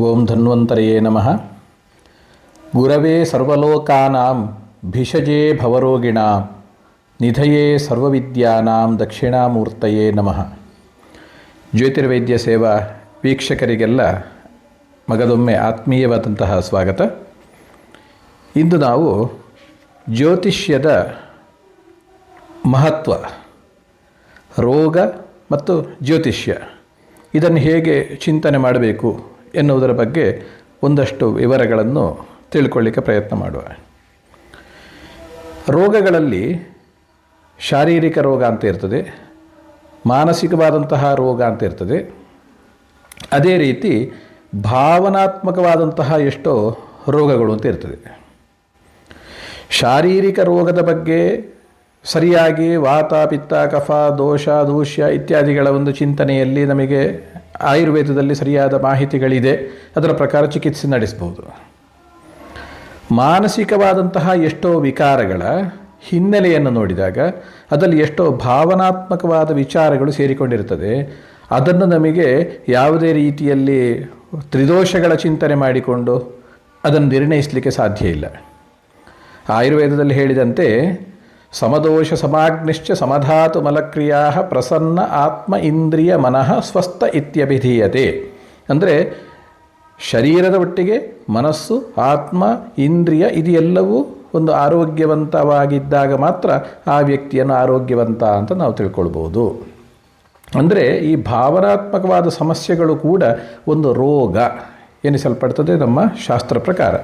ಓಂ ಧನ್ವಂತರಯೇ ನಮಃ. ಗುರವೇ ಸರ್ವಲೋಕಾನಾಂ ಭಿಷಜೇ ಭವರೋಗಿಣಾಂ ನಿಧಯೇ ಸರ್ವವಿದ್ಯಾನಾಂ ದಕ್ಷಿಣಾಮೂರ್ತಯೇ ನಮಃ. ಜ್ಯೋತಿರ್ವೈದ್ಯ ಸೇವಾ ವೀಕ್ಷಕರಿಗೆಲ್ಲ ಮಗದೊಮ್ಮೆ ಆತ್ಮೀಯವಾದಂತಹ ಸ್ವಾಗತ. ಇಂದು ನಾವು ಜ್ಯೋತಿಷ್ಯದ ಮಹತ್ವ, ರೋಗ ಮತ್ತು ಜ್ಯೋತಿಷ್ಯ ಇದನ್ನು ಹೇಗೆ ಚಿಂತನೆ ಮಾಡಬೇಕು? ಎನ್ನುವುದರ ಬಗ್ಗೆ ಒಂದಷ್ಟು ವಿವರಗಳನ್ನು ತಿಳ್ಕೊಳ್ಳಿಕ್ಕೆ ಪ್ರಯತ್ನ ಮಾಡುವ. ರೋಗಗಳಲ್ಲಿ ಶಾರೀರಿಕ ರೋಗ ಅಂತ ಇರ್ತದೆ, ಮಾನಸಿಕವಾದಂತಹ ರೋಗ ಅಂತ ಇರ್ತದೆ. ಅದೇ ರೀತಿ ಭಾವನಾತ್ಮಕವಾದಂತಹ ಎಷ್ಟೋ ರೋಗಗಳು ಅಂತ ಇರ್ತದೆ. ಶಾರೀರಿಕ ರೋಗದ ಬಗ್ಗೆ ಸರಿಯಾಗಿ ವಾತ, ಪಿತ್ತ, ಕಫ, ದೋಷ, ದೂಷ್ಯ ಇತ್ಯಾದಿಗಳ ಒಂದು ಚಿಂತನೆಯಲ್ಲಿ ನಮಗೆ ಆಯುರ್ವೇದದಲ್ಲಿ ಸರಿಯಾದ ಮಾಹಿತಿಗಳಿದೆ. ಅದರ ಪ್ರಕಾರ ಚಿಕಿತ್ಸೆ ನಡೆಸ್ಬೋದು ಮಾನಸಿಕವಾದಂತಹ ಎಷ್ಟೋ ವಿಕಾರಗಳ ಹಿನ್ನೆಲೆಯನ್ನು ನೋಡಿದಾಗ ಅದರಲ್ಲಿ ಎಷ್ಟೋ ಭಾವನಾತ್ಮಕವಾದ ವಿಚಾರಗಳು ಸೇರಿಕೊಂಡಿರ್ತದೆ ಅದನ್ನು ನಮಗೆ ಯಾವುದೇ ರೀತಿಯಲ್ಲಿ ತ್ರಿದೋಷಗಳ ಚಿಂತನೆ ಮಾಡಿಕೊಂಡು ಅದನ್ನು ನಿರ್ಣಯಿಸಲಿಕ್ಕೆ ಸಾಧ್ಯ ಇಲ್ಲ. ಆಯುರ್ವೇದದಲ್ಲಿ ಹೇಳಿದಂತೆ ಸಮದೋಷ ಸಮಾಗ್ನಿಶ್ಚ ಸಮಧಾತು ಮಲಕ್ರಿಯಾ ಪ್ರಸನ್ನ ಆತ್ಮ ಇಂದ್ರಿಯ ಮನಃ ಸ್ವಸ್ಥ ಇತ್ಯಭಿಧೀಯತೆ. ಅಂದರೆ ಶರೀರದ ಒಟ್ಟಿಗೆ ಮನಸ್ಸು, ಆತ್ಮ, ಇಂದ್ರಿಯ ಇದು ಒಂದು ಆರೋಗ್ಯವಂತವಾಗಿದ್ದಾಗ ಮಾತ್ರ ಆ ವ್ಯಕ್ತಿಯನ್ನು ಆರೋಗ್ಯವಂತ ಅಂತ ನಾವು ತಿಳ್ಕೊಳ್ಬೋದು. ಅಂದರೆ ಈ ಭಾವನಾತ್ಮಕವಾದ ಸಮಸ್ಯೆಗಳು ಕೂಡ ಒಂದು ರೋಗ ಎನಿಸಲ್ಪಡ್ತದೆ ನಮ್ಮ ಶಾಸ್ತ್ರ ಪ್ರಕಾರ.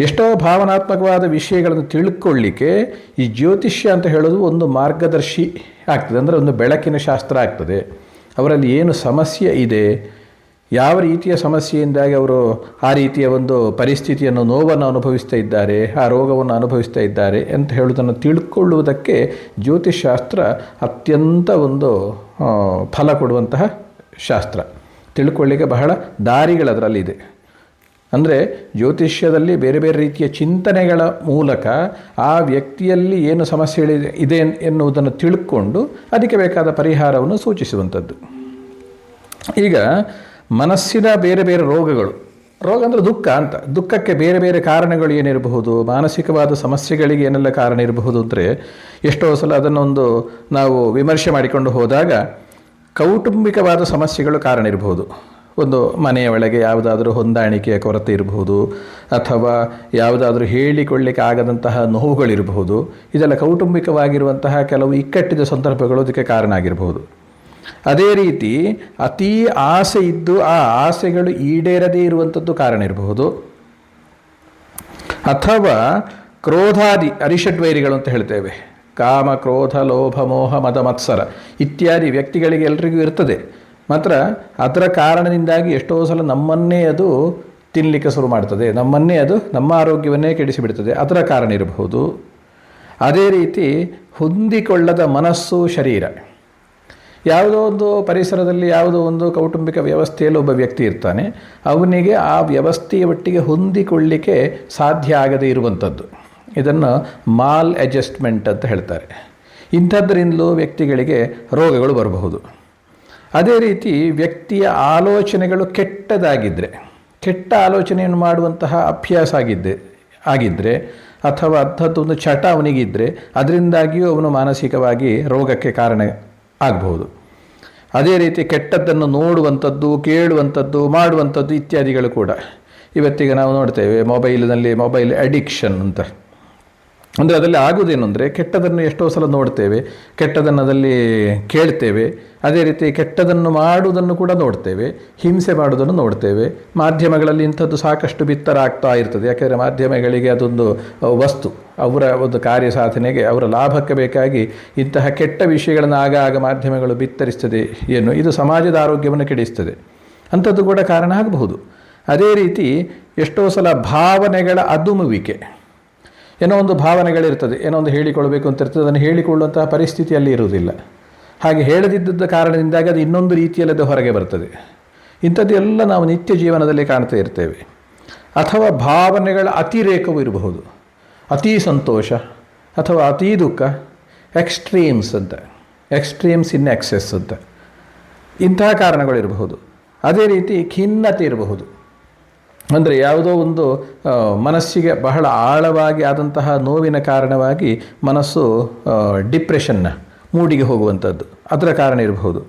ಎಷ್ಟೋ ಭಾವನಾತ್ಮಕವಾದ ವಿಷಯಗಳನ್ನು ತಿಳ್ಕೊಳ್ಳಿಕ್ಕೆ ಈ ಜ್ಯೋತಿಷ್ಯ ಅಂತ ಹೇಳೋದು ಒಂದು ಮಾರ್ಗದರ್ಶಿ ಆಗ್ತದೆ, ಅಂದರೆ ಒಂದು ಬೆಳಕಿನ ಶಾಸ್ತ್ರ ಆಗ್ತದೆ. ಅವರಲ್ಲಿ ಏನು ಸಮಸ್ಯೆ ಇದೆ, ಯಾವ ರೀತಿಯ ಸಮಸ್ಯೆಯಿಂದಾಗಿ ಅವರು ಆ ರೀತಿಯ ಒಂದು ಪರಿಸ್ಥಿತಿಯನ್ನು, ನೋವನ್ನು ಅನುಭವಿಸ್ತಾ ಇದ್ದಾರೆ, ಆ ರೋಗವನ್ನು ಅನುಭವಿಸ್ತಾ ಇದ್ದಾರೆ ಅಂತ ಹೇಳುವುದನ್ನು ತಿಳ್ಕೊಳ್ಳುವುದಕ್ಕೆ ಜ್ಯೋತಿಷಾಸ್ತ್ರ ಅತ್ಯಂತ ಒಂದು ಫಲ ಕೊಡುವಂತಹ ಶಾಸ್ತ್ರ. ತಿಳ್ಕೊಳ್ಳಿಕ್ಕೆ ಬಹಳ ದಾರಿಗಳು ಅದರಲ್ಲಿದೆ ಅಂದರೆ ಜ್ಯೋತಿಷ್ಯದಲ್ಲಿ ಬೇರೆ ಬೇರೆ ರೀತಿಯ ಚಿಂತನೆಗಳ ಮೂಲಕ ಆ ವ್ಯಕ್ತಿಯಲ್ಲಿ ಏನು ಸಮಸ್ಯೆ ಇದೆ ಎನ್ನುವುದನ್ನು ತಿಳ್ಕೊಂಡು ಅದಕ್ಕೆ ಬೇಕಾದ ಪರಿಹಾರವನ್ನು ಸೂಚಿಸುವಂಥದ್ದು. ಈಗ ಮನಸ್ಸಿನ ಬೇರೆ ಬೇರೆ ರೋಗಗಳು, ರೋಗ ಅಂದರೆ ದುಃಖ ಅಂತ. ದುಃಖಕ್ಕೆ ಬೇರೆ ಬೇರೆ ಕಾರಣಗಳು ಏನಿರಬಹುದು, ಮಾನಸಿಕವಾದ ಸಮಸ್ಯೆಗಳಿಗೆ ಏನೆಲ್ಲ ಕಾರಣ ಇರಬಹುದು ಅಂದರೆ ಎಷ್ಟೋ ಸಲ ಅದನ್ನೊಂದು ನಾವು ವಿಮರ್ಶೆ ಮಾಡಿಕೊಂಡು ಹೋದಾಗ ಕೌಟುಂಬಿಕವಾದ ಸಮಸ್ಯೆಗಳು ಕಾರಣ ಇರಬಹುದು. ಒಂದು ಮನೆಯ ಒಳಗೆ ಯಾವುದಾದ್ರೂ ಹೊಂದಾಣಿಕೆಯ ಕೊರತೆ ಇರಬಹುದು, ಅಥವಾ ಯಾವುದಾದ್ರೂ ಹೇಳಿಕೊಳ್ಳಿಕ್ಕೆ ಆಗದಂತಹ ನೋವುಗಳಿರಬಹುದು. ಇದೆಲ್ಲ ಕೌಟುಂಬಿಕವಾಗಿರುವಂತಹ ಕೆಲವು ಇಕ್ಕಟ್ಟಿದ ಸಂದರ್ಭಗಳು ಇದಕ್ಕೆ ಕಾರಣ ಆಗಿರಬಹುದು. ಅದೇ ರೀತಿ ಅತೀ ಆಸೆ ಇದ್ದು ಆ ಆಸೆಗಳು ಈಡೇರದೇ ಇರುವಂಥದ್ದು ಕಾರಣ ಇರಬಹುದು. ಅಥವಾ ಕ್ರೋಧಾದಿ ಅರಿಷಡ್ವೈರಿಗಳು ಅಂತ ಹೇಳ್ತೇವೆ. ಕಾಮ, ಕ್ರೋಧ, ಲೋಭ, ಮೋಹ, ಮದ, ಮತ್ಸರ ಇತ್ಯಾದಿ ವ್ಯಕ್ತಿಗಳಿಗೆ ಎಲ್ರಿಗೂ ಇರ್ತದೆ. ಮಾತ್ರ ಅದರ ಕಾರಣದಿಂದಾಗಿ ಎಷ್ಟೋ ಸಲ ನಮ್ಮನ್ನೇ ಅದು ತಿನ್ನಲಿಕ್ಕೆ ಶುರು ಮಾಡ್ತದೆ. ನಮ್ಮನ್ನೇ ಅದು, ನಮ್ಮ ಆರೋಗ್ಯವನ್ನೇ ಕೆಡಿಸಿಬಿಡ್ತದೆ. ಅದರ ಕಾರಣ ಇರಬಹುದು. ಅದೇ ರೀತಿ ಹೊಂದಿಕೊಳ್ಳದ ಮನಸ್ಸು ಶರೀರ. ಯಾವುದೋ ಒಂದು ಪರಿಸರದಲ್ಲಿ ಯಾವುದೋ ಒಂದು ಕೌಟುಂಬಿಕ ವ್ಯವಸ್ಥೆಯಲ್ಲಿ ಒಬ್ಬ ವ್ಯಕ್ತಿ ಇರ್ತಾನೆ. ಅವನಿಗೆ ಆ ವ್ಯವಸ್ಥೆಯ ಒಟ್ಟಿಗೆ ಹೊಂದಿಕೊಳ್ಳಿಕ್ಕೆ ಸಾಧ್ಯ ಆಗದೇ ಇರುವಂಥದ್ದು. ಇದನ್ನು ಮಾಲ್ ಅಡ್ಜಸ್ಟ್ಮೆಂಟ್ ಅಂತ ಹೇಳ್ತಾರೆ. ಇಂಥದ್ದರಿಂದಲೂ ವ್ಯಕ್ತಿಗಳಿಗೆ ರೋಗಗಳು ಬರಬಹುದು. ಅದೇ ರೀತಿ ವ್ಯಕ್ತಿಯ ಆಲೋಚನೆಗಳು ಕೆಟ್ಟದಾಗಿದ್ದರೆ ಕೆಟ್ಟ ಆಲೋಚನೆಯನ್ನು ಮಾಡುವಂತಹ ಅಭ್ಯಾಸ ಆಗಿದ್ದೆ ಆಗಿದ್ದರೆ ಅಥವಾ ಅಂಥದ್ದೊಂದು ಚಟ ಅವನಿಗಿದ್ದರೆ ಅದರಿಂದಾಗಿಯೂ ಅವನು ಮಾನಸಿಕವಾಗಿ ರೋಗಕ್ಕೆ ಕಾರಣ ಆಗಬಹುದು. ಅದೇ ರೀತಿ ಕೆಟ್ಟದ್ದನ್ನು ನೋಡುವಂಥದ್ದು, ಕೇಳುವಂಥದ್ದು, ಮಾಡುವಂಥದ್ದು ಇತ್ಯಾದಿಗಳು ಕೂಡ. ಇವತ್ತಿಗೆ ನಾವು ನೋಡ್ತೇವೆ, ಮೊಬೈಲ್ನಲ್ಲಿ ಮೊಬೈಲ್ ಅಡಿಕ್ಷನ್ ಅಂತ. ಅಂದರೆ ಅದರಲ್ಲಿ ಆಗುವುದೇನು ಅಂದರೆ ಕೆಟ್ಟದನ್ನು ಎಷ್ಟೋ ಸಲ ನೋಡ್ತೇವೆ ಕೆಟ್ಟದನ್ನು ಅದರಲ್ಲಿ ಕೇಳ್ತೇವೆ, ಅದೇ ರೀತಿ ಕೆಟ್ಟದನ್ನು ಮಾಡುವುದನ್ನು ಕೂಡ ನೋಡ್ತೇವೆ, ಹಿಂಸೆ ಮಾಡುವುದನ್ನು ನೋಡ್ತೇವೆ. ಮಾಧ್ಯಮಗಳಲ್ಲಿ ಇಂಥದ್ದು ಸಾಕಷ್ಟು ಬಿತ್ತರ ಆಗ್ತಾ ಇರ್ತದೆ. ಯಾಕೆಂದರೆ ಮಾಧ್ಯಮಗಳಿಗೆ ಅದೊಂದು ವಸ್ತು. ಅವರ ಒಂದು ಕಾರ್ಯ ಸಾಧನೆಗೆ ಅವರ ಲಾಭಕ್ಕೆ ಬೇಕಾಗಿ ಇಂತಹ ಕೆಟ್ಟ ವಿಷಯಗಳನ್ನು ಆಗಾಗ ಆಗ ಮಾಧ್ಯಮಗಳು ಬಿತ್ತರಿಸ್ತದೆ ಏನು? ಇದು ಸಮಾಜದ ಆರೋಗ್ಯವನ್ನು ಕೆಡಿಸ್ತದೆ. ಅಂಥದ್ದು ಕೂಡ ಕಾರಣ ಆಗಬಹುದು. ಅದೇ ರೀತಿ ಎಷ್ಟೋ ಸಲ ಭಾವನೆಗಳ ಅದುಮುವಿಕೆ. ಏನೋ ಒಂದು ಭಾವನೆಗಳಿರ್ತದೆ, ಏನೋ ಒಂದು ಹೇಳಿಕೊಳ್ಬೇಕು ಅಂತ ಇರ್ತದೆ, ಅದನ್ನು ಹೇಳಿಕೊಳ್ಳುವಂತಹ ಪರಿಸ್ಥಿತಿಯಲ್ಲಿ ಇರುವುದಿಲ್ಲ. ಹಾಗೆ ಹೇಳದಿದ್ದದ ಕಾರಣದಿಂದಾಗಿ ಅದು ಇನ್ನೊಂದು ರೀತಿಯಲ್ಲಿ ಅದು ಹೊರಗೆ ಬರ್ತದೆ. ಇಂಥದ್ದೆಲ್ಲ ನಾವು ನಿತ್ಯ ಜೀವನದಲ್ಲಿ ಕಾಣ್ತಾ ಇರ್ತೇವೆ. ಅಥವಾ ಭಾವನೆಗಳ ಅತಿರೇಕವೂ ಇರಬಹುದು. ಅತೀ ಸಂತೋಷ ಅಥವಾ ಅತೀ ದುಃಖ ಎಕ್ಸ್ಟ್ರೀಮ್ಸ್ ಅಂತ ಎಕ್ಸ್ಟ್ರೀಮ್ಸ್ ಇನ್ ಎಕ್ಸೆಸ್ ಅಂತ, ಇಂತಹ ಕಾರಣಗಳಿರಬಹುದು ಅದೇ ರೀತಿ ಖಿನ್ನತೆ ಇರಬಹುದು. ಅಂದರೆ ಯಾವುದೋ ಒಂದು ಮನಸ್ಸಿಗೆ ಬಹಳ ಆಳವಾಗಿ ಆದಂತಹ ನೋವಿನ ಕಾರಣವಾಗಿ ಮನಸ್ಸು ಡಿಪ್ರೆಷನ್ನ ಮೂಡಿಗೆ ಹೋಗುವಂಥದ್ದು. ಅದರ ಕಾರಣ ಇರಬಹುದು.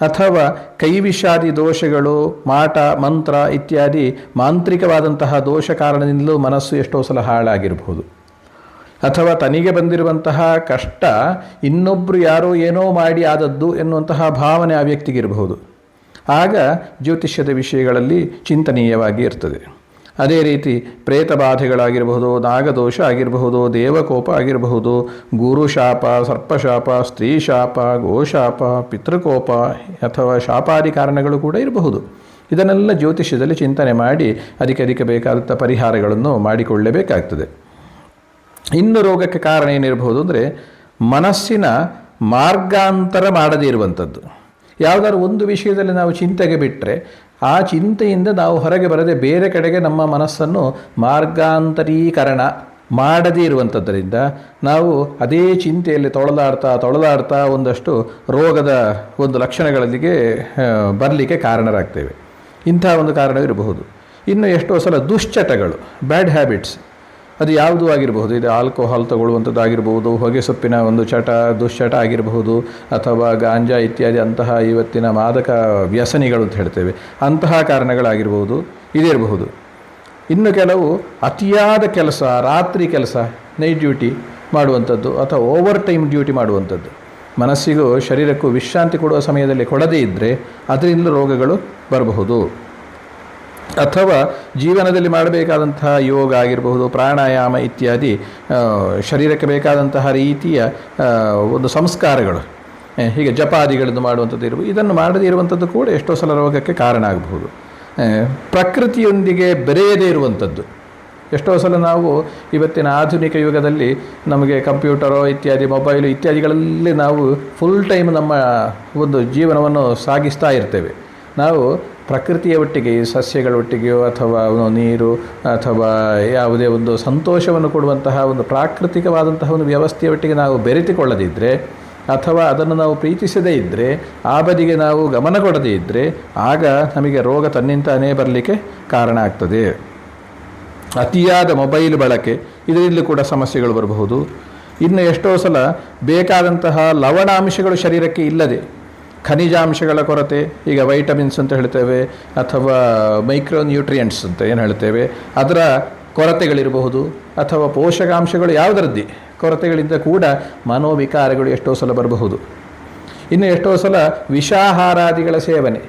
ಅಥವಾ ಕೈವಿಷಾದಿ ದೋಷಗಳು, ಮಾಟ, ಮಂತ್ರ ಇತ್ಯಾದಿ ಮಾಂತ್ರಿಕವಾದಂತಹ ದೋಷ ಕಾರಣದಿಂದಲೂ ಮನಸ್ಸು ಎಷ್ಟೋ ಸಲ ಹಾಳಾಗಿರಬಹುದು. ಅಥವಾ ತನಿಗೆ ಬಂದಿರುವಂತಹ ಕಷ್ಟ ಇನ್ನೊಬ್ಬರು ಯಾರೋ ಏನೋ ಮಾಡಿ ಆದದ್ದು ಎನ್ನುವಂತಹ ಭಾವನೆ ಆ ವ್ಯಕ್ತಿಗಿರಬಹುದು ಆಗ ಜ್ಯೋತಿಷ್ಯದ ವಿಷಯಗಳಲ್ಲಿ ಚಿಂತನೀಯವಾಗಿ ಇರ್ತದೆ. ಅದೇ ರೀತಿ ಪ್ರೇತ ಬಾಧೆಗಳಾಗಿರಬಹುದು ನಾಗದೋಷ ಆಗಿರಬಹುದು, ದೇವಕೋಪ ಆಗಿರಬಹುದು, ಗುರುಶಾಪ, ಸರ್ಪಶಾಪ ಸ್ತ್ರೀ ಶಾಪ ಗೋಶಾಪ, ಪಿತೃಕೋಪ ಅಥವಾ ಶಾಪಾದಿ ಕಾರಣಗಳು ಕೂಡ ಇರಬಹುದು. ಇದನ್ನೆಲ್ಲ ಜ್ಯೋತಿಷ್ಯದಲ್ಲಿ ಚಿಂತನೆ ಮಾಡಿ ಅದಕ್ಕೆ ಅದಕ್ಕೆ ಬೇಕಾದಂಥ ಪರಿಹಾರಗಳನ್ನು ಮಾಡಿಕೊಳ್ಳಲೇಬೇಕಾಗ್ತದೆ ಇನ್ನು ರೋಗಕ್ಕೆ ಕಾರಣ ಏನಿರಬಹುದು ಅಂದರೆ ಮನಸ್ಸಿನ ಮಾರ್ಗಾಂತರ ಮಾಡದೇ ಇರುವಂಥದ್ದು. ಯಾವುದಾದ್ರು ಒಂದು ವಿಷಯದಲ್ಲಿ ನಾವು ಚಿಂತೆಗೆ ಬಿಟ್ಟರೆ ಆ ಚಿಂತೆಯಿಂದ ನಾವು ಹೊರಗೆ ಬರದೆ ಬೇರೆ ಕಡೆಗೆ ನಮ್ಮ ಮನಸ್ಸನ್ನು ಮಾರ್ಗಾಂತರೀಕರಣ ಮಾಡದೇ ಇರುವಂಥದ್ದರಿಂದ ನಾವು ಅದೇ ಚಿಂತೆಯಲ್ಲಿ ತೊಳಲಾಡ್ತಾ ತೊಳಲಾಡ್ತಾ ಒಂದಷ್ಟು ರೋಗದ ಒಂದು ಲಕ್ಷಣಗಳಿಗೆ ಬರಲಿಕ್ಕೆ ಕಾರಣರಾಗ್ತೇವೆ. ಇಂಥ ಒಂದು ಕಾರಣವಿರಬಹುದು ಇನ್ನು ಎಷ್ಟೋ ಸಲ ದುಶ್ಚಟಗಳು ಬ್ಯಾಡ್ ಹ್ಯಾಬಿಟ್ಸ್ ಅದು ಯಾವುದು ಆಗಿರಬಹುದು ಇದು ಆಲ್ಕೋಹಾಲ್ ತಗೊಳ್ಳುವಂಥದ್ದು ಆಗಿರಬಹುದು ಹೊಗೆ ಸೊಪ್ಪಿನ ಒಂದು ಚಟ, ದುಶ್ಚಟ ಆಗಿರಬಹುದು ಅಥವಾ ಗಾಂಜಾ ಇತ್ಯಾದಿ ಅಂತಹ ಇವತ್ತಿನ ಮಾದಕ ವ್ಯಸನಿಗಳು ಅಂತ ಹೇಳ್ತೇವೆ. ಅಂತಹ ಕಾರಣಗಳಾಗಿರ್ಬೋದು, ಇದಿರಬಹುದು. ಇನ್ನು ಕೆಲವು ಅತಿಯಾದ ಕೆಲಸ, ರಾತ್ರಿ ಕೆಲಸ ನೈಟ್ ಡ್ಯೂಟಿ ಮಾಡುವಂಥದ್ದು, ಅಥವಾ ಓವರ್ ಟೈಮ್ ಡ್ಯೂಟಿ ಮಾಡುವಂಥದ್ದು. ಮನಸ್ಸಿಗೂ ಶರೀರಕ್ಕೂ ವಿಶ್ರಾಂತಿ ಕೊಡುವ ಸಮಯದಲ್ಲಿ ಕೊಡದೇ ಇದ್ದರೆ ಅದರಿಂದ ರೋಗಗಳು ಬರಬಹುದು. ಅಥವಾ ಜೀವನದಲ್ಲಿ ಮಾಡಬೇಕಾದಂತಹ ಯೋಗ ಆಗಿರಬಹುದು, ಪ್ರಾಣಾಯಾಮ ಇತ್ಯಾದಿ ಶರೀರಕ್ಕೆ ಬೇಕಾದಂತಹ ರೀತಿಯ ಒಂದು ಸಂಸ್ಕಾರಗಳು. ಹೀಗೆ ಜಪಾದಿಗಳನ್ನು ಮಾಡುವಂಥದ್ದು ಇರಬಹುದು ಇದನ್ನು ಮಾಡದೇ ಇರುವಂಥದ್ದು ಕೂಡ ಎಷ್ಟೋ ಸಲ ರೋಗಕ್ಕೆ ಕಾರಣ ಆಗಬಹುದು. ಪ್ರಕೃತಿಯೊಂದಿಗೆ ಬೆರೆಯದೇ ಇರುವಂಥದ್ದು. ಎಷ್ಟೋ ಸಲ ನಾವು ಇವತ್ತಿನ ಆಧುನಿಕ ಯುಗದಲ್ಲಿ ನಮಗೆ ಕಂಪ್ಯೂಟರೋ ಇತ್ಯಾದಿ, ಮೊಬೈಲು ಇತ್ಯಾದಿಗಳಲ್ಲಿ ನಾವು ಫುಲ್ ಟೈಮ್ ನಮ್ಮ ಒಂದು ಜೀವನವನ್ನು ಸಾಗಿಸ್ತಾ ಇರ್ತೇವೆ. ನಾವು ಪ್ರಕೃತಿಯ ಒಟ್ಟಿಗೆ, ಸಸ್ಯಗಳ ಒಟ್ಟಿಗೆಯೋ ಅಥವಾ ನೀರು ಅಥವಾ ಯಾವುದೇ ಒಂದು ಸಂತೋಷವನ್ನು ಕೊಡುವಂತಹ ಒಂದು ಪ್ರಾಕೃತಿಕವಾದಂತಹ ಒಂದು ವ್ಯವಸ್ಥೆಯ ಒಟ್ಟಿಗೆ ನಾವು ಬೆರೆತಿಕೊಳ್ಳದಿದ್ದರೆ ಅಥವಾ ಅದನ್ನು ನಾವು ಪ್ರೀತಿಸದೇ ಇದ್ದರೆ ಆ ಬದಿಗೆ ನಾವು ಗಮನ ಕೊಡದೇ ಇದ್ದರೆ ಆಗ ನಮಗೆ ರೋಗ ತನ್ನಿಂತಾನೇ ಬರಲಿಕ್ಕೆ ಕಾರಣ ಆಗ್ತದೆ. ಅತಿಯಾದ ಮೊಬೈಲ್ ಬಳಕೆ, ಇದರಿಂದಲೂ ಕೂಡ ಸಮಸ್ಯೆಗಳು ಬರಬಹುದು. ಇನ್ನು ಎಷ್ಟೋ ಸಲ ಬೇಕಾದಂತಹ ಲವಣಾಂಶಗಳು ಶರೀರಕ್ಕೆ ಇಲ್ಲದೆ ಖನಿಜಾಂಶಗಳ ಕೊರತೆ, ಈಗ ವೈಟಮಿನ್ಸ್ ಅಂತ ಹೇಳ್ತೇವೆ, ಅಥವಾ ಮೈಕ್ರೋ ನ್ಯೂಟ್ರಿಯೆಂಟ್ಸ್ ಅಂತ ಏನು ಹೇಳ್ತೇವೆ, ಅದರ ಕೊರತೆಗಳಿರಬಹುದು, ಅಥವಾ ಪೋಷಕಾಂಶಗಳು ಯಾವುದರದ್ದಿ ಕೊರತೆಗಳಿಂದ ಕೂಡ ಮನೋವಿಕಾರಗಳು ಎಷ್ಟೋ ಸಲ ಬರಬಹುದು. ಇನ್ನು ಎಷ್ಟೋ ಸಲ ವಿಷಾಹಾರಾದಿಗಳ ಸೇವನೆ.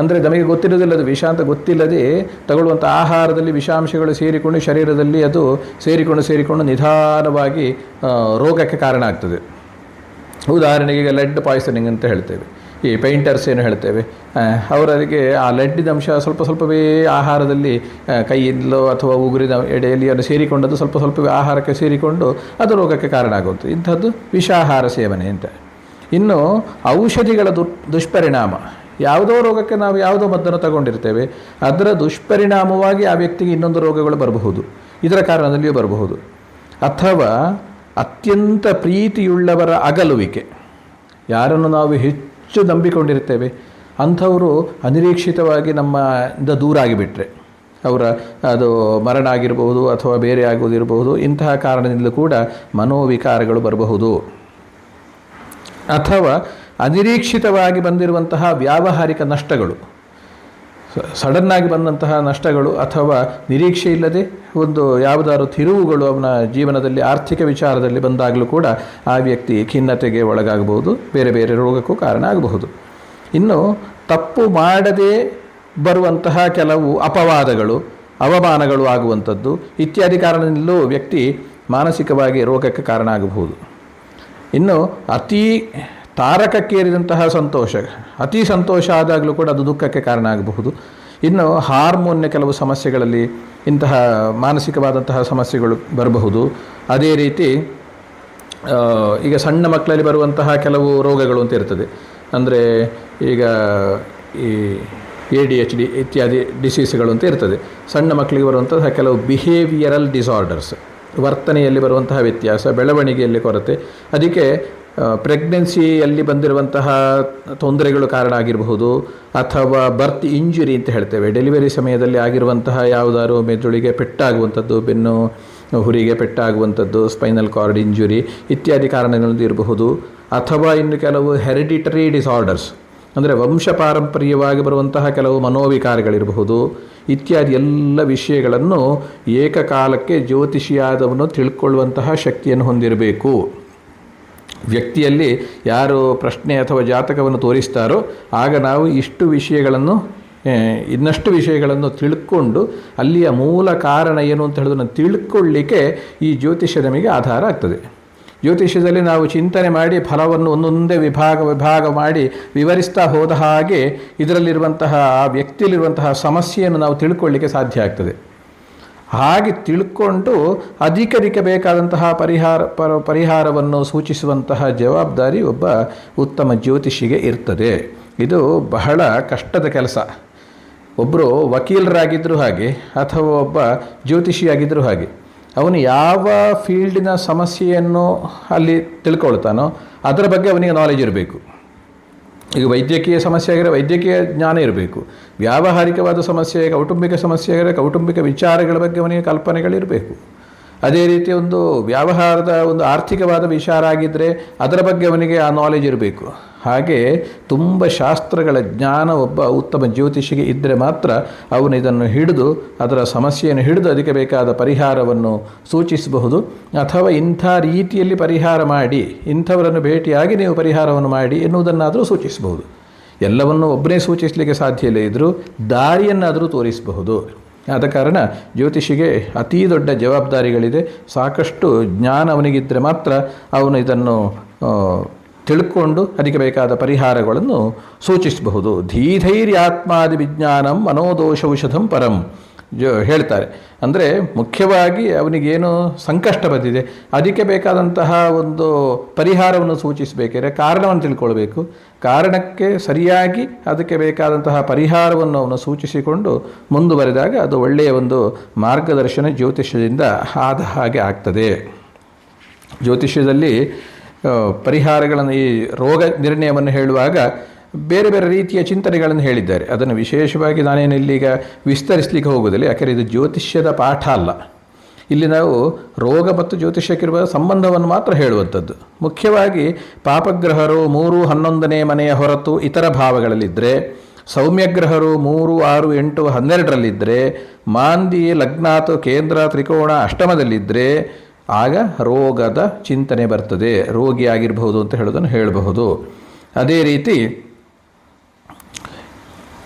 ಅಂದರೆ ನಮಗೆ ಗೊತ್ತಿರೋದಿಲ್ಲ ಅದು ವಿಷ ಅಂತ ಗೊತ್ತಿಲ್ಲದೆ ತಗೊಳ್ಳುವಂಥ ಆಹಾರದಲ್ಲಿ ವಿಷಾಂಶಗಳು ಸೇರಿಕೊಂಡು ಶರೀರದಲ್ಲಿ ಅದು ಸೇರಿಕೊಂಡು ಸೇರಿಕೊಂಡು ನಿಧಾನವಾಗಿ ರೋಗಕ್ಕೆ ಕಾರಣ ಆಗ್ತದೆ. ಉದಾಹರಣೆಗೆ ಈಗ ಲೆಡ್ ಪಾಯ್ಸನಿಂಗ್ ಅಂತ ಹೇಳ್ತೇವೆ. ಈ ಪೇಂಟರ್ಸ್ ಏನು ಹೇಳ್ತೇವೆ? ಅವರಿಗೆ ಆ ಲೆಡ್ಡಿದ ಅಂಶ ಸ್ವಲ್ಪ ಸ್ವಲ್ಪವೇ ಆಹಾರದಲ್ಲಿ ಕೈಯಿಂದಲೋ ಅಥವಾ ಉಗುರಿನ ಎಡೆಯಲ್ಲಿ ಅದು ಸೇರಿಕೊಂಡದ್ದು ಸ್ವಲ್ಪ ಸ್ವಲ್ಪವೇ ಆಹಾರಕ್ಕೆ ಸೇರಿಕೊಂಡು ಅದು ರೋಗಕ್ಕೆ ಕಾರಣ ಆಗುತ್ತೆ ಇಂಥದ್ದು ವಿಷಾಹಾರ ಸೇವನೆ ಅಂತ. ಇನ್ನು ಔಷಧಿಗಳ ದು ದುಷ್ಪರಿಣಾಮ. ಯಾವುದೋ ರೋಗಕ್ಕೆ ನಾವು ಯಾವುದೋ ಮದ್ದನ್ನು ತಗೊಂಡಿರ್ತೇವೆ. ಅದರ ದುಷ್ಪರಿಣಾಮವಾಗಿ ಆ ವ್ಯಕ್ತಿಗೆ ಇನ್ನೊಂದು ರೋಗಗಳು ಬರಬಹುದು. ಇದರ ಕಾರಣದಲ್ಲಿಯೂ ಬರಬಹುದು. ಅಥವಾ ಅತ್ಯಂತ ಪ್ರೀತಿಯುಳ್ಳವರ ಅಗಲುವಿಕೆ. ಯಾರನ್ನು ನಾವು ಹೆಚ್ಚು ನಂಬಿಕೊಂಡಿರ್ತೇವೆ? ಅಂಥವರು ಅನಿರೀಕ್ಷಿತವಾಗಿ ನಮ್ಮಿಂದ ದೂರ ಆಗಿಬಿಟ್ರೆ. ಅವರ, ಅದು ಮರಣ ಆಗಿರಬಹುದು ಅಥವಾ ಬೇರೆ ಆಗುವುದಿರಬಹುದು, ಇಂತಹ ಕಾರಣದಿಂದಲೂ ಕೂಡ ಮನೋವಿಕಾರಗಳು ಬರಬಹುದು. ಅಥವಾ ಅನಿರೀಕ್ಷಿತವಾಗಿ ಬಂದಿರುವಂತಹ ವ್ಯಾವಹಾರಿಕ ನಷ್ಟಗಳು. ಸಡನ್ನಾಗಿ ಬಂದಂತಹ ನಷ್ಟಗಳು ಅಥವಾ ನಿರೀಕ್ಷೆ ಇಲ್ಲದೆ ಒಂದು ಯಾವುದಾದ್ರು ತಿರುವುಗಳು ಅವನ ಜೀವನದಲ್ಲಿ ಆರ್ಥಿಕ ವಿಚಾರದಲ್ಲಿ ಬಂದಾಗಲೂ ಕೂಡ ಆ ವ್ಯಕ್ತಿ ಖಿನ್ನತೆಗೆ ಒಳಗಾಗಬಹುದು, ಬೇರೆ ಬೇರೆ ರೋಗಕ್ಕೂ ಕಾರಣ ಆಗಬಹುದು. ಇನ್ನು ತಪ್ಪು ಮಾಡದೇ ಬರುವಂತಹ ಕೆಲವು ಅಪವಾದಗಳು, ಅವಮಾನಗಳು ಆಗುವಂಥದ್ದು ಇತ್ಯಾದಿ ಕಾರಣದಿಂದಲೂ ವ್ಯಕ್ತಿ ಮಾನಸಿಕವಾಗಿ ರೋಗಕ್ಕೆ ಕಾರಣ ಆಗಬಹುದು. ಇನ್ನು ಅತಿ ತಾರಕಕ್ಕೇರಿದಂತಹ ಸಂತೋಷ. ಅತಿ ಸಂತೋಷ ಆದಾಗಲೂ ಕೂಡ ಅದು ದುಃಖಕ್ಕೆ ಕಾರಣ ಆಗಬಹುದು. ಇನ್ನು ಹಾರ್ಮೋನ್ನ ಕೆಲವು ಸಮಸ್ಯೆಗಳಲ್ಲಿ ಇಂತಹ ಮಾನಸಿಕವಾದಂತಹ ಸಮಸ್ಯೆಗಳು ಬರಬಹುದು. ಅದೇ ರೀತಿ ಈಗ ಸಣ್ಣ ಮಕ್ಕಳಲ್ಲಿ ಬರುವಂತಹ ಕೆಲವು ರೋಗಗಳು ಅಂತ ಇರ್ತದೆ. ಅಂದರೆ ಈಗ ಈ ಎ ಡಿ ಎಚ್ ಡಿ ಇತ್ಯಾದಿ ಡಿಸೀಸ್ಗಳು ಅಂತ ಇರ್ತದೆ. ಸಣ್ಣ ಮಕ್ಕಳಿಗೆ ಬರುವಂತಹ ಕೆಲವು ಬಿಹೇವಿಯರಲ್ ಡಿಸಾರ್ಡರ್ಸ್ ವರ್ತನೆಯಲ್ಲಿ ಬರುವಂತಹ ವ್ಯತ್ಯಾಸ, ಬೆಳವಣಿಗೆಯಲ್ಲಿ ಕೊರತೆ. ಅದಕ್ಕೆ ಪ್ರೆಗ್ನೆನ್ಸಿಯಲ್ಲಿ ಬಂದಿರುವಂತಹ ತೊಂದರೆಗಳು ಕಾರಣ ಆಗಿರಬಹುದು ಅಥವಾ ಬರ್ತ್ ಇಂಜುರಿ ಅಂತ ಹೇಳ್ತೇವೆ. ಡೆಲಿವರಿ ಸಮಯದಲ್ಲಿ ಆಗಿರುವಂತಹ ಯಾವುದಾದ್ರು ಮೆದುಳಿಗೆ ಪೆಟ್ಟಾಗುವಂಥದ್ದು, ಬೆನ್ನು, ಹುರಿಗೆ ಪೆಟ್ಟಾಗುವಂಥದ್ದು ಸ್ಪೈನಲ್ ಕಾರ್ಡ್ ಇಂಜುರಿ ಇತ್ಯಾದಿ ಕಾರಣಗಳಿಂದ ಇರಬಹುದು. ಅಥವಾ ಇನ್ನು ಕೆಲವು ಹೆರಿಡಿಟರಿ ಡಿಸಾರ್ಡರ್ಸ್ ಅಂದರೆ ವಂಶಪಾರಂಪರ್ಯವಾಗಿ ಬರುವಂತಹ ಕೆಲವು ಮನೋವಿಕಾರಗಳಿರಬಹುದು. ಇತ್ಯಾದಿ ಎಲ್ಲ ವಿಷಯಗಳನ್ನು ಏಕಕಾಲಕ್ಕೆ ಜ್ಯೋತಿಷಿಯಾದವನು ತಿಳ್ಕೊಳ್ಳುವಂತಹ ಶಕ್ತಿಯನ್ನು ಹೊಂದಿರಬೇಕು. ವ್ಯಕ್ತಿಯಲ್ಲಿ ಯಾರು ಪ್ರಶ್ನೆ ಅಥವಾ ಜಾತಕವನ್ನು ತೋರಿಸ್ತಾರೋ ಆಗ ನಾವು ಇಷ್ಟು ವಿಷಯಗಳನ್ನು ಇನ್ನಷ್ಟು ವಿಷಯಗಳನ್ನು ತಿಳ್ಕೊಂಡು ಅಲ್ಲಿಯ ಮೂಲ ಕಾರಣ ಏನು ಅಂತ ಹೇಳೋದನ್ನು ತಿಳ್ಕೊಳ್ಳಿಕ್ಕೆ ಈ ಜ್ಯೋತಿಷ್ಯ ನಮಗೆ ಆಧಾರ ಆಗ್ತದೆ. ಜ್ಯೋತಿಷ್ಯದಲ್ಲಿ ನಾವು ಚಿಂತನೆ ಮಾಡಿ ಫಲವನ್ನು ಒಂದೊಂದೇ ವಿಭಾಗ ವಿಭಾಗ ಮಾಡಿ ವಿವರಿಸ್ತಾ ಹೋದ ಹಾಗೆ ಇದರಲ್ಲಿರುವಂತಹ ಆ ವ್ಯಕ್ತಿಯಲ್ಲಿರುವಂತಹ ಸಮಸ್ಯೆಯನ್ನು ನಾವು ತಿಳ್ಕೊಳ್ಳಿಕ್ಕೆ ಸಾಧ್ಯ ಆಗ್ತದೆ. ಹಾಗೆ ತಿಳ್ಕೊಂಡು ಅಧಿಕರಿಕ ಬೇಕಾದಂತಹ ಪರಿಹಾರ ಪರ ಪರಿಹಾರವನ್ನು ಸೂಚಿಸುವಂತಹ ಜವಾಬ್ದಾರಿ ಒಬ್ಬ ಉತ್ತಮ ಜ್ಯೋತಿಷಿಗೆ ಇರ್ತದೆ. ಇದು ಬಹಳ ಕಷ್ಟದ ಕೆಲಸ. ಒಬ್ಬರು ವಕೀಲರಾಗಿದ್ದರೂ ಹಾಗೆ ಅಥವಾ ಒಬ್ಬ ಜ್ಯೋತಿಷಿಯಾಗಿದ್ದರೂ ಹಾಗೆ ಅವನು ಯಾವ ಫೀಲ್ಡಿನ ಸಮಸ್ಯೆಯನ್ನು ಅಲ್ಲಿ ತಿಳ್ಕೊಳ್ತಾನೋ ಅದರ ಬಗ್ಗೆ ಅವನಿಗೆ ನಾಲೆಜ್ ಇರಬೇಕು. ಈಗ ವೈದ್ಯಕೀಯ ಸಮಸ್ಯೆ ಆಗಿರೋ ವೈದ್ಯಕೀಯ ಜ್ಞಾನ ಇರಬೇಕು. ವ್ಯಾವಹಾರಿಕವಾದ ಸಮಸ್ಯೆ, ಕೌಟುಂಬಿಕ ಸಮಸ್ಯೆ ಆಗಿರೋ ಕೌಟುಂಬಿಕ ವಿಚಾರಗಳ ಬಗ್ಗೆ ಅವನಿಗೆ ಕಲ್ಪನೆಗಳಿರಬೇಕು. ಅದೇ ರೀತಿ ಒಂದು ವ್ಯವಹಾರದ ಒಂದು ಆರ್ಥಿಕವಾದ ವಿಚಾರ ಆಗಿದ್ದರೆ ಅದರ ಬಗ್ಗೆ ಅವನಿಗೆ ಆ ನಾಲೆಜ್ ಇರಬೇಕು. ಹಾಗೆ ತುಂಬ ಶಾಸ್ತ್ರಗಳ ಜ್ಞಾನ ಒಬ್ಬ ಉತ್ತಮ ಜ್ಯೋತಿಷಿಗೆ ಇದ್ದರೆ ಮಾತ್ರ ಅವನು ಇದನ್ನು ಹಿಡಿದು ಅದರ ಸಮಸ್ಯೆಯನ್ನು ಹಿಡಿದು ಅದಕ್ಕೆ ಬೇಕಾದ ಪರಿಹಾರವನ್ನು ಸೂಚಿಸಬಹುದು. ಅಥವಾ ಇಂಥ ರೀತಿಯಲ್ಲಿ ಪರಿಹಾರ ಮಾಡಿ, ಇಂಥವರನ್ನು ಭೇಟಿಯಾಗಿ ನೀವು ಪರಿಹಾರವನ್ನು ಮಾಡಿ ಎನ್ನುವುದನ್ನಾದರೂ ಸೂಚಿಸಬಹುದು. ಎಲ್ಲವನ್ನು ಒಬ್ಬನೇ ಸೂಚಿಸಲಿಕ್ಕೆ ಸಾಧ್ಯ ಇಲ್ಲ ಇದ್ದರೂ ದಾರಿಯನ್ನಾದರೂ ತೋರಿಸಬಹುದು. ಆದ ಕಾರಣ ಜ್ಯೋತಿಷಿಗೆ ಅತೀ ದೊಡ್ಡ ಜವಾಬ್ದಾರಿಗಳಿದೆ. ಸಾಕಷ್ಟು ಜ್ಞಾನ ಅವನಿಗಿದ್ದರೆ ಮಾತ್ರ ಅವನು ಇದನ್ನು ತಿಳ್ಕೊಂಡು ಅದಕ್ಕೆ ಬೇಕಾದ ಪರಿಹಾರಗಳನ್ನು ಸೂಚಿಸಬಹುದು. ಧೀಧೈರ್ಯಾತ್ಮಾದಿ ವಿಜ್ಞಾನಂ ಮನೋದೋಷೌಷಧಂ ಪರಂ ಜ ಹೇಳ್ತಾರೆ. ಅಂದರೆ ಮುಖ್ಯವಾಗಿ ಅವನಿಗೇನು ಸಂಕಷ್ಟ ಬಂದಿದೆ, ಅದಕ್ಕೆ ಬೇಕಾದಂತಹ ಒಂದು ಪರಿಹಾರವನ್ನು ಸೂಚಿಸಬೇಕಾದ್ರೆ ಕಾರಣವನ್ನು ತಿಳ್ಕೊಳ್ಬೇಕು. ಕಾರಣಕ್ಕೆ ಸರಿಯಾಗಿ ಅದಕ್ಕೆ ಬೇಕಾದಂತಹ ಪರಿಹಾರವನ್ನು ಅವನು ಸೂಚಿಸಿಕೊಂಡು ಮುಂದುವರೆದಾಗ ಅದು ಒಳ್ಳೆಯ ಒಂದು ಮಾರ್ಗದರ್ಶನ ಜ್ಯೋತಿಷ್ಯದಿಂದ ಆದ ಹಾಗೆ ಆಗ್ತದೆ. ಜ್ಯೋತಿಷ್ಯದಲ್ಲಿ ಪರಿಹಾರಗಳನ್ನು ಈ ರೋಗ ನಿರ್ಣಯವನ್ನು ಹೇಳುವಾಗ ಬೇರೆ ಬೇರೆ ರೀತಿಯ ಚಿಂತನೆಗಳನ್ನು ಹೇಳಿದ್ದಾರೆ. ಅದನ್ನು ವಿಶೇಷವಾಗಿ ನಾನೇನು ಇಲ್ಲಿಗ ವಿಸ್ತರಿಸಲಿಕ್ಕೆ ಹೋಗುವುದಿಲ್ಲ. ಯಾಕೆಂದರೆ ಇದು ಜ್ಯೋತಿಷ್ಯದ ಪಾಠ ಅಲ್ಲ. ಇಲ್ಲಿ ನಾವು ರೋಗ ಮತ್ತು ಜ್ಯೋತಿಷ್ಯಕ್ಕಿರುವ ಸಂಬಂಧವನ್ನು ಮಾತ್ರ ಹೇಳುವಂಥದ್ದು. ಮುಖ್ಯವಾಗಿ ಪಾಪಗ್ರಹರು ಮೂರು ಹನ್ನೊಂದನೇ ಮನೆಯ ಹೊರತು ಇತರ ಭಾವಗಳಲ್ಲಿದ್ದರೆ ಸೌಮ್ಯಗ್ರಹರು ಮೂರು ಆರು ಎಂಟು ಹನ್ನೆರಡರಲ್ಲಿದ್ದರೆ ಮಾಂದಿ ಲಗ್ನಾತು ಕೇಂದ್ರ ತ್ರಿಕೋಣ ಅಷ್ಟಮದಲ್ಲಿದ್ದರೆ ಆಗ ರೋಗದ ಚಿಂತನೆ ಬರ್ತದೆ, ರೋಗಿ ಆಗಿರಬಹುದು ಅಂತ ಹೇಳೋದನ್ನು ಹೇಳಬಹುದು. ಅದೇ ರೀತಿ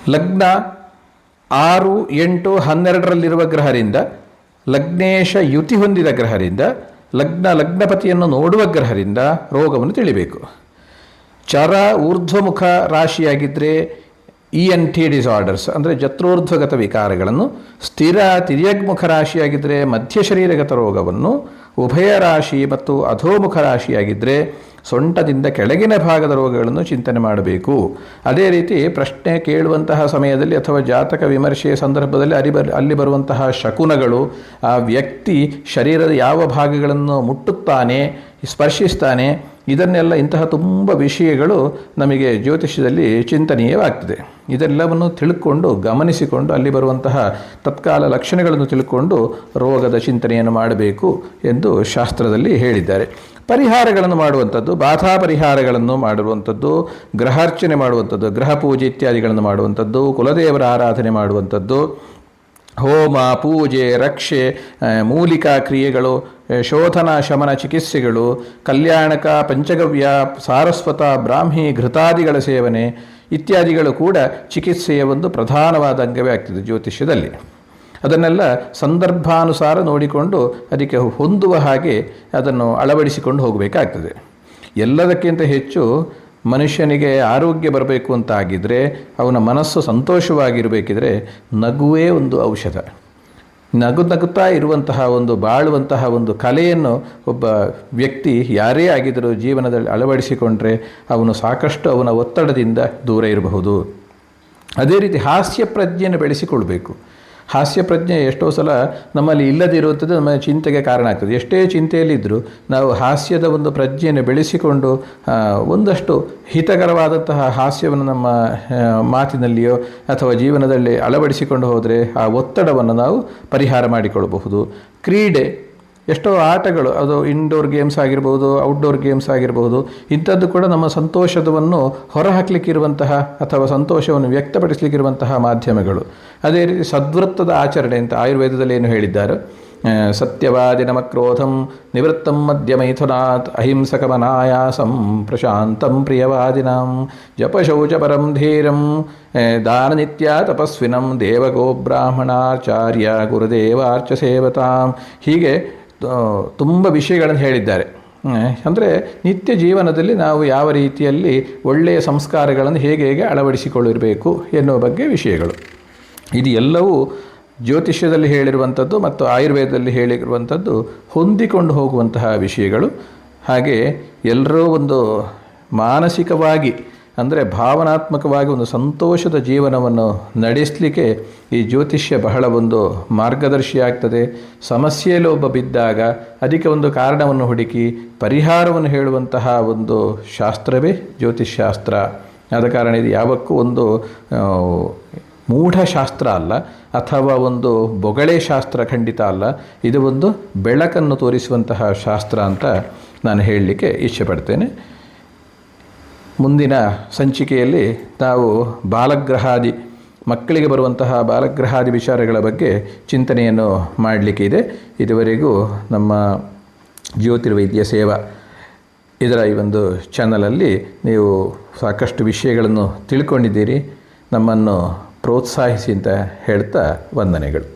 ಲಗ್ನ ಆರು, ಎಂಟು, ಹನ್ನೆರಡರಲ್ಲಿರುವ ಗ್ರಹರಿಂದ, ಲಗ್ನೇಶ ಯುತಿ ಹೊಂದಿದ ಗ್ರಹರಿಂದ, ಲಗ್ನ ಲಗ್ನಪತಿಯನ್ನು ನೋಡುವ ಗ್ರಹರಿಂದ ರೋಗವನ್ನು ತಿಳಿಬೇಕು. ಚರ, ಊರ್ಧ್ವಮುಖ ರಾಶಿಯಾಗಿದ್ದರೆ ಇ ಎನ್ ಟಿ ಡಿಸಾರ್ಡರ್ಸ್ ಅಂದರೆ ಜತ್ರೋರ್ಧ್ವಗತ ವಿಕಾರಗಳನ್ನು, ಸ್ಥಿರ, ತಿರ್ಯಗ್ಮುಖ ರಾಶಿಯಾಗಿದ್ದರೆ ಮಧ್ಯ ಶರೀರಗತ ರೋಗವನ್ನು ಉಭಯ ರಾಶಿ ಮತ್ತು ಅಧೋಮುಖ ರಾಶಿಯಾಗಿದ್ದರೆ ಸೊಂಟದಿಂದ ಕೆಳಗಿನ ಭಾಗದ ರೋಗಗಳನ್ನು ಚಿಂತನೆ ಮಾಡಬೇಕು. ಅದೇ ರೀತಿ ಪ್ರಶ್ನೆ ಕೇಳುವಂತಹ ಸಮಯದಲ್ಲಿ ಅಥವಾ ಜಾತಕ ವಿಮರ್ಶೆಯ ಸಂದರ್ಭದಲ್ಲಿ ಅಲ್ಲಿ ಬರ್, ಅಲ್ಲಿ ಬರುವಂತಹ ಶಕುನಗಳು, ಆ ವ್ಯಕ್ತಿ ಶರೀರದ ಯಾವ ಭಾಗಗಳನ್ನು ಮುಟ್ಟುತ್ತಾನೆ, ಸ್ಪರ್ಶಿಸ್ತಾನೆ ಇದನ್ನೆಲ್ಲ ಇಂತಹ ತುಂಬ ವಿಷಯಗಳು ನಮಗೆ ಜ್ಯೋತಿಷ್ಯದಲ್ಲಿ ಚಿಂತನೀಯವಾಗ್ತದೆ. ಇದೆಲ್ಲವನ್ನು ತಿಳ್ಕೊಂಡು, ಗಮನಿಸಿಕೊಂಡು, ಅಲ್ಲಿ ಬರುವಂತಹ ತತ್ಕಾಲ ಲಕ್ಷಣಗಳನ್ನು ತಿಳ್ಕೊಂಡು ರೋಗದ ಚಿಂತನೆಯನ್ನು ಮಾಡಬೇಕು ಎಂದು ಶಾಸ್ತ್ರದಲ್ಲಿ ಹೇಳಿದ್ದಾರೆ. ಪರಿಹಾರಗಳನ್ನು ಮಾಡುವಂಥದ್ದು, ಬಾಧಾ ಪರಿಹಾರಗಳನ್ನು ಮಾಡುವಂಥದ್ದು ಗ್ರಹಾರ್ಚನೆ ಮಾಡುವಂಥದ್ದು, ಗ್ರಹ ಪೂಜೆ ಇತ್ಯಾದಿಗಳನ್ನು ಮಾಡುವಂಥದ್ದು, ಕುಲದೇವರ ಆರಾಧನೆ ಮಾಡುವಂಥದ್ದು ಹೋಮ, ಪೂಜೆ, ರಕ್ಷೆ ಮೂಲಿಕಾ ಕ್ರಿಯೆಗಳು ಶೋಧನ, ಶಮನ, ಚಿಕಿತ್ಸೆಗಳು, ಕಲ್ಯಾಣಕ, ಪಂಚಗವ್ಯ, ಸಾರಸ್ವತ, ಬ್ರಾಹ್ಮಿ, ಘೃತಾದಿಗಳ ಸೇವನೆ ಇತ್ಯಾದಿಗಳು ಕೂಡ ಚಿಕಿತ್ಸೆಯ ಒಂದು ಪ್ರಧಾನವಾದ ಅಂಗವೇ ಆಗ್ತದೆ ಜ್ಯೋತಿಷ್ಯದಲ್ಲಿ. ಅದನ್ನೆಲ್ಲ ಸಂದರ್ಭಾನುಸಾರ ನೋಡಿಕೊಂಡು ಅದಕ್ಕೆ ಹೊಂದುವ ಹಾಗೆ ಅದನ್ನು ಅಳವಡಿಸಿಕೊಂಡು ಹೋಗಬೇಕಾಗ್ತದೆ. ಎಲ್ಲದಕ್ಕಿಂತ ಹೆಚ್ಚು ಮನುಷ್ಯನಿಗೆ ಆರೋಗ್ಯ ಬರಬೇಕು ಅಂತ ಆಗಿದ್ದರೆ ಅವನ ಮನಸ್ಸು ಸಂತೋಷವಾಗಿರಬೇಕಿದ್ರೆ ನಗುವೇ ಒಂದು ಔಷಧ. ನಗು ನಗುತ್ತಾ ಇರುವಂತಹ ಒಂದು, ಬಾಳುವಂತಹ ಒಂದು ಕಲೆಯನ್ನು ಒಬ್ಬ ವ್ಯಕ್ತಿ ಯಾರೇ ಆಗಿದ್ದರೂ ಜೀವನದಲ್ಲಿ ಅಳವಡಿಸಿಕೊಂಡ್ರೆ ಅವನು ಸಾಕಷ್ಟು ಅವನ ಒತ್ತಡದಿಂದ ದೂರ ಇರಬಹುದು. ಅದೇ ರೀತಿ ಹಾಸ್ಯ ಪ್ರಜ್ಞೆಯನ್ನು ಬೆಳೆಸಿಕೊಳ್ಬೇಕು. ಹಾಸ್ಯ ಪ್ರಜ್ಞೆ ಎಷ್ಟೋ ಸಲ ನಮ್ಮಲ್ಲಿ ಇಲ್ಲದಿರುವಂಥದ್ದು ನಮ್ಮ ಚಿಂತೆಗೆ ಕಾರಣ ಆಗ್ತದೆ. ಎಷ್ಟೇ ಚಿಂತೆಯಲ್ಲಿದ್ದರೂ ನಾವು ಹಾಸ್ಯದ ಒಂದು ಪ್ರಜ್ಞೆಯನ್ನು ಬೆಳೆಸಿಕೊಂಡು ಒಂದಷ್ಟು ಹಿತಕರವಾದಂತಹ ಹಾಸ್ಯವನ್ನು ನಮ್ಮ ಮಾತಿನಲ್ಲಿಯೋ ಅಥವಾ ಜೀವನದಲ್ಲಿ ಅಳವಡಿಸಿಕೊಂಡು ಹೋದರೆ ಆ ಒತ್ತಡವನ್ನು ನಾವು ಪರಿಹಾರ ಮಾಡಿಕೊಳ್ಳಬಹುದು ಕ್ರೀಡೆ ಎಷ್ಟೋ ಆಟಗಳು, ಅದು ಇಂಡೋರ್ ಗೇಮ್ಸ್ ಆಗಿರ್ಬೋದು ಔಟ್ಡೋರ್ ಗೇಮ್ಸ್ ಆಗಿರ್ಬೋದು, ಇಂಥದ್ದು ಕೂಡ ನಮ್ಮ ಸಂತೋಷವನ್ನು ಹೊರಹಾಕ್ಲಿಕ್ಕಿರುವಂತಹ ಅಥವಾ ಸಂತೋಷವನ್ನು ವ್ಯಕ್ತಪಡಿಸಲಿಕ್ಕಿರುವಂತಹ ಮಾಧ್ಯಮಗಳು. ಅದೇ ರೀತಿ ಸದ್ವೃತ್ತದ ಆಚರಣೆ ಅಂತ ಆಯುರ್ವೇದದಲ್ಲಿ ಏನು ಹೇಳಿದ್ದಾರೆ? ಸತ್ಯವಾದಿ ನಮ ಕ್ರೋಧಂ ನಿವೃತ್ತಂ ಮಧ್ಯ ಮೈಥುನಾತ್ ಅಹಿಂಸಕಮನಾಯಾಸಂ ಪ್ರಶಾಂತಂ ಪ್ರಿಯವಾದಿನಾಂ ಜಪಶೌಚ ಪರಂ ಧೀರಂ ದಾನ ನಿತ್ಯ ತಪಸ್ವಿನಂ ದೇವಗೋ ಬ್ರಾಹ್ಮಣಾಚಾರ್ಯ ಗುರುದೇವಾರ್ಚ ಸೇವತಾಂ. ಹೀಗೆ ತುಂಬ ವಿಷಯಗಳನ್ನು ಹೇಳಿದ್ದಾರೆ. ಅಂದರೆ ನಿತ್ಯ ಜೀವನದಲ್ಲಿ ನಾವು ಯಾವ ರೀತಿಯಲ್ಲಿ ಒಳ್ಳೆಯ ಸಂಸ್ಕಾರಗಳನ್ನು ಹೇಗೆ ಹೇಗೆ ಅಳವಡಿಸಿಕೊಳ್ಳಿರಬೇಕು ಎನ್ನುವ ಬಗ್ಗೆ ವಿಷಯಗಳು. ಇದು ಎಲ್ಲವೂ ಜ್ಯೋತಿಷ್ಯದಲ್ಲಿ ಹೇಳಿರುವಂಥದ್ದು ಮತ್ತು ಆಯುರ್ವೇದದಲ್ಲಿ ಹೇಳಿರುವಂಥದ್ದು ಹೊಂದಿಕೊಂಡು ಹೋಗುವಂತಹ ವಿಷಯಗಳು. ಹಾಗೆ ಎಲ್ಲರೂ ಒಂದು ಮಾನಸಿಕವಾಗಿ ಅಂದರೆ ಭಾವನಾತ್ಮಕವಾಗಿ ಒಂದು ಸಂತೋಷದ ಜೀವನವನ್ನು ನಡೆಸಲಿಕ್ಕೆ ಈ ಜ್ಯೋತಿಷ್ಯ ಬಹಳ ಒಂದು ಮಾರ್ಗದರ್ಶಿ ಆಗ್ತದೆ ಸಮಸ್ಯೆಯಲ್ಲಿ ಒಬ್ಬ ಬಿದ್ದಾಗ ಅದಕ್ಕೆ ಒಂದು ಕಾರಣವನ್ನು ಹುಡುಕಿ ಪರಿಹಾರವನ್ನು ಹೇಳುವಂತಹ ಒಂದು ಶಾಸ್ತ್ರವೇ ಜ್ಯೋತಿಷ್ಯಾಸ್ತ್ರ. ಆದ ಕಾರಣ ಇದು ಯಾವಕ್ಕೂ ಒಂದು ಮೂಢಶಾಸ್ತ್ರ ಅಲ್ಲ, ಅಥವಾ ಒಂದು ಬೊಗಳೆ ಶಾಸ್ತ್ರ ಖಂಡಿತ ಅಲ್ಲ. ಇದು ಒಂದು ಬೆಳಕನ್ನು ತೋರಿಸುವಂತಹ ಶಾಸ್ತ್ರ ಅಂತ ನಾನು ಹೇಳಲಿಕ್ಕೆ ಇಚ್ಛೆಪಡ್ತೇನೆ. ಮುಂದಿನ ಸಂಚಿಕೆಯಲ್ಲಿ ನಾವು ಬಾಲಗ್ರಹಾದಿ, ಮಕ್ಕಳಿಗೆ ಬರುವಂತಹ ಬಾಲಗ್ರಹಾದಿ ವಿಚಾರಗಳ ಬಗ್ಗೆ ಚಿಂತನೆಯನ್ನು ಮಾಡಲಿಕ್ಕೆ ಇದೆ. ಇದುವರೆಗೂ ನಮ್ಮ ಜ್ಯೋತಿರ್ವೈದ್ಯ ಸೇವಾ ಇದರ ಈ ಒಂದು ಚಾನಲಲ್ಲಿ ನೀವು ಸಾಕಷ್ಟು ವಿಷಯಗಳನ್ನು ತಿಳ್ಕೊಂಡಿದ್ದೀರಿ. ನಮ್ಮನ್ನು ಪ್ರೋತ್ಸಾಹಿಸಿ ಅಂತ ಹೇಳ್ತಾ ವಂದನೆಗಳು.